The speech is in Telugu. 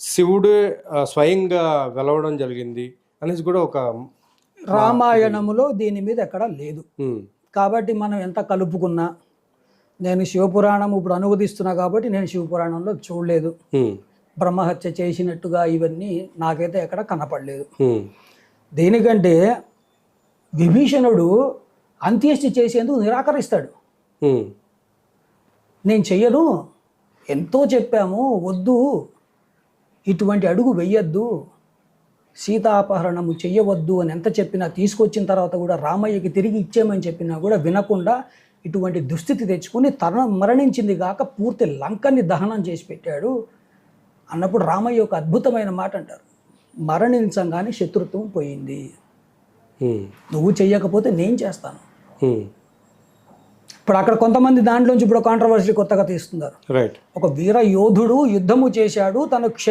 శివుడు స్వయంగా వెలవడం జరిగింది అనేసి కూడా ఒక రామాయణములో దీని మీద ఎక్కడ లేదు. కాబట్టి మనం ఎంత కలుపుకున్నా నేను శివపురాణం ఇప్పుడు అనువదిస్తున్నా కాబట్టి నేను శివపురాణంలో చూడలేదు. బ్రహ్మహత్య చేసినట్టుగా ఇవన్నీ నాకైతే ఎక్కడ కనపడలేదు. దేనికంటే విభీషణుడు అంత్యేష్టి చేసేందుకు నిరాకరిస్తాడు. నేను చెయ్యను ఎంతో చెప్పాము వద్దు ఇటువంటి అడుగు వెయ్యొద్దు సీతాపహరణము చెయ్యవద్దు అని ఎంత చెప్పినా తీసుకొచ్చిన తర్వాత కూడా రామయ్యకి తిరిగి ఇచ్చేయమని చెప్పినా కూడా వినకుండా ఇటువంటి దుస్థితి తెచ్చుకుని తన మరణించింది కాక పూర్తి లంకని దహనం చేసి పెట్టాడు. అన్నప్పుడు రామయ్య ఒక అద్భుతమైన మాట అంటారు. మరణించంగానే శత్రుత్వం పోయింది. నువ్వు చెయ్యకపోతే నేను చేస్తాను. ఇప్పుడు అక్కడ కొంతమంది దాంట్లోంచి ఇప్పుడు కాంట్రవర్సీ కొత్తగా తీస్తున్నారు. రైట్ ఒక వీర యోధుడు యుద్ధము చేశాడు తను క్ష